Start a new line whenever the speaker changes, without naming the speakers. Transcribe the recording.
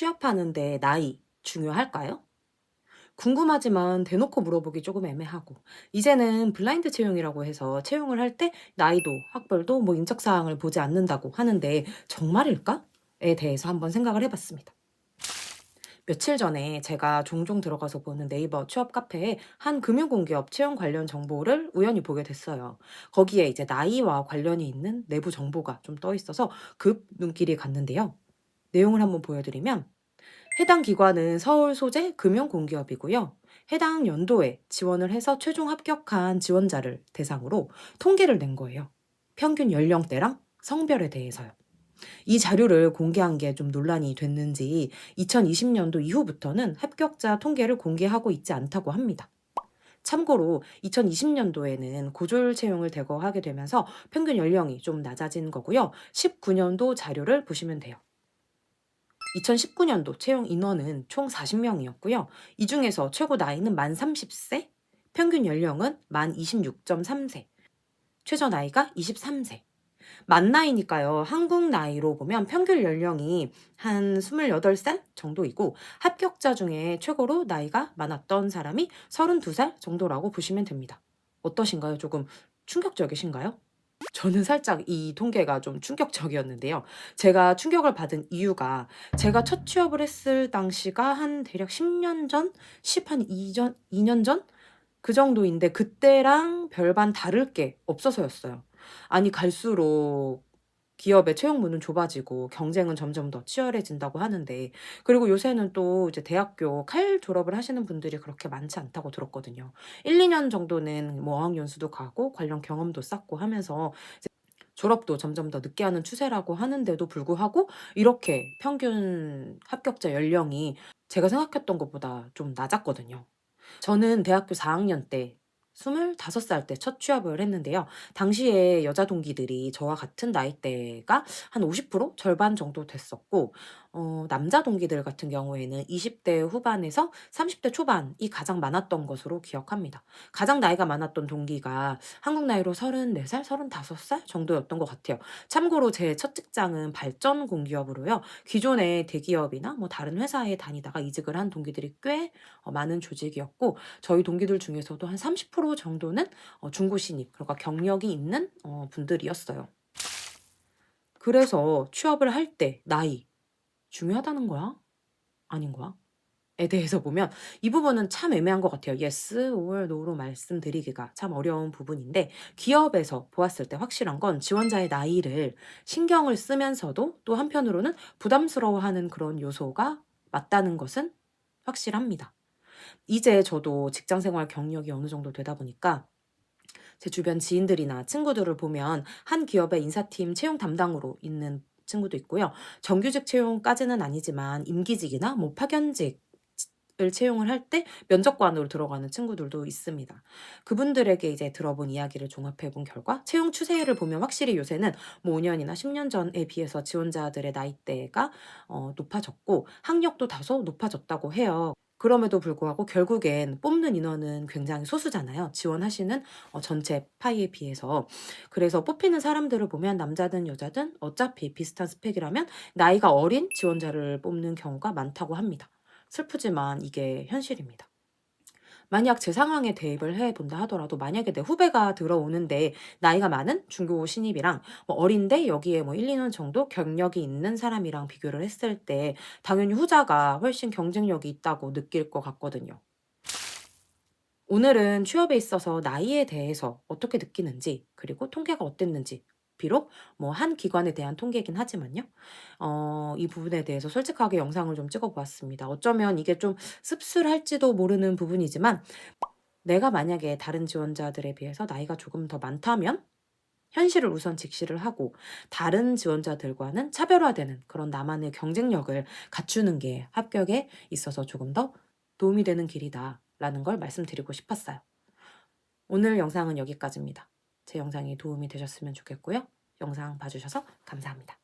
취업하는데 나이 중요할까요? 궁금하지만 대놓고 물어보기 조금 애매하고 이제는 블라인드 채용이라고 해서 채용을 할 때 나이도 학벌도 뭐 인적 사항을 보지 않는다고 하는데 정말일까?에 대해서 한번 생각을 해봤습니다. 며칠 전에 제가 종종 들어가서 보는 네이버 취업 카페에 한 금융공기업 채용 관련 정보를 우연히 보게 됐어요. 거기에 이제 나이와 관련이 있는 내부 정보가 좀 떠 있어서 급 눈길이 갔는데요. 내용을 한번 보여드리면 해당 기관은 서울 소재 금융공기업이고요. 해당 연도에 지원을 해서 최종 합격한 지원자를 대상으로 통계를 낸 거예요. 평균 연령대랑 성별에 대해서요. 이 자료를 공개한 게 좀 논란이 됐는지 2020년도 이후부터는 합격자 통계를 공개하고 있지 않다고 합니다. 참고로 2020년도에는 고졸 채용을 대거 하게 되면서 평균 연령이 좀 낮아진 거고요. 19년도 자료를 보시면 돼요. 2019년도 채용 인원은 총 40명이었고요. 이 중에서 최고 나이는 만 30세, 평균 연령은 만 26.3세, 최저 나이가 23세. 만 나이니까요. 한국 나이로 보면 평균 연령이 한 28살 정도이고 합격자 중에 최고로 나이가 많았던 사람이 32살 정도라고 보시면 됩니다. 어떠신가요? 조금 충격적이신가요? 저는 살짝 이 통계가 좀 충격적이었는데요. 제가 충격을 받은 이유가 제가 첫 취업을 했을 당시가 한 대략 10년 전, 10한 2전, 2년 전? 그 정도인데 그때랑 별반 다를 게 없어서였어요. 아니, 갈수록 기업의 채용문은 좁아지고 경쟁은 점점 더 치열해진다고 하는데, 그리고 요새는 또 이제 대학교 칼 졸업을 하시는 분들이 그렇게 많지 않다고 들었거든요. 1, 2년 정도는 뭐 어학연수도 가고 관련 경험도 쌓고 하면서 졸업도 점점 더 늦게 하는 추세라고 하는데도 불구하고 이렇게 평균 합격자 연령이 제가 생각했던 것보다 좀 낮았거든요. 저는 대학교 4학년 때 25살 때 첫 취업을 했는데요. 당시에 여자 동기들이 저와 같은 나이대가 한 50% 절반 정도 됐었고, 어, 남자 동기들 같은 경우에는 20대 후반에서 30대 초반이 가장 많았던 것으로 기억합니다. 가장 나이가 많았던 동기가 한국 나이로 34살, 35살 정도였던 것 같아요. 참고로 제 첫 직장은 발전 공기업으로요. 기존의 대기업이나 뭐 다른 회사에 다니다가 이직을 한 동기들이 꽤 어, 많은 조직이었고, 저희 동기들 중에서도 한 30% 정도는 어, 중고 신입, 그러니까 경력이 있는 어, 분들이었어요. 그래서 취업을 할 때 나이 중요하다는 거야? 아닌 거야? 에 대해서 보면 이 부분은 참 애매한 것 같아요. yes or no로 말씀드리기가 참 어려운 부분인데 기업에서 보았을 때 확실한 건 지원자의 나이를 신경을 쓰면서도 또 한편으로는 부담스러워하는 그런 요소가 맞다는 것은 확실합니다. 이제 저도 직장 생활 경력이 어느 정도 되다 보니까 제 주변 지인들이나 친구들을 보면 한 기업의 인사팀 채용 담당으로 있는 친구도 있고요. 정규직 채용까지는 아니지만 임기직이나 뭐 파견직 을 채용을 할 때 면접관으로 들어가는 친구들도 있습니다. 그분들에게 이제 들어본 이야기를 종합해 본 결과 채용 추세를 보면 확실히 요새는 뭐 5년이나 10년 전에 비해서 지원자들의 나이대가 어, 높아졌고 학력도 다소 높아졌다고 해요. 그럼에도 불구하고 결국엔 뽑는 인원은 굉장히 소수잖아요. 지원하시는 어, 전체 파이에 비해서. 그래서 뽑히는 사람들을 보면 남자든 여자든 어차피 비슷한 스펙이라면 나이가 어린 지원자를 뽑는 경우가 많다고 합니다. 슬프지만 이게 현실입니다. 만약 제 상황에 대입을 해 본다 하더라도 만약에 내 후배가 들어오는데 나이가 많은 중고 신입이랑 뭐 어린데 여기에 뭐 1, 2년 정도 경력이 있는 사람이랑 비교를 했을 때 당연히 후자가 훨씬 경쟁력이 있다고 느낄 것 같거든요. 오늘은 취업에 있어서 나이에 대해서 어떻게 느끼는지, 그리고 통계가 어땠는지, 비록 뭐 한 기관에 대한 통계이긴 하지만요. 어, 이 부분에 대해서 솔직하게 영상을 좀 찍어 보았습니다. 어쩌면 이게 좀 씁쓸할지도 모르는 부분이지만 내가 만약에 다른 지원자들에 비해서 나이가 조금 더 많다면 현실을 우선 직시를 하고 다른 지원자들과는 차별화되는 그런 나만의 경쟁력을 갖추는 게 합격에 있어서 조금 더 도움이 되는 길이다라는 걸 말씀드리고 싶었어요. 오늘 영상은 여기까지입니다. 제 영상이 도움이 되셨으면 좋겠고요. 영상 봐주셔서 감사합니다.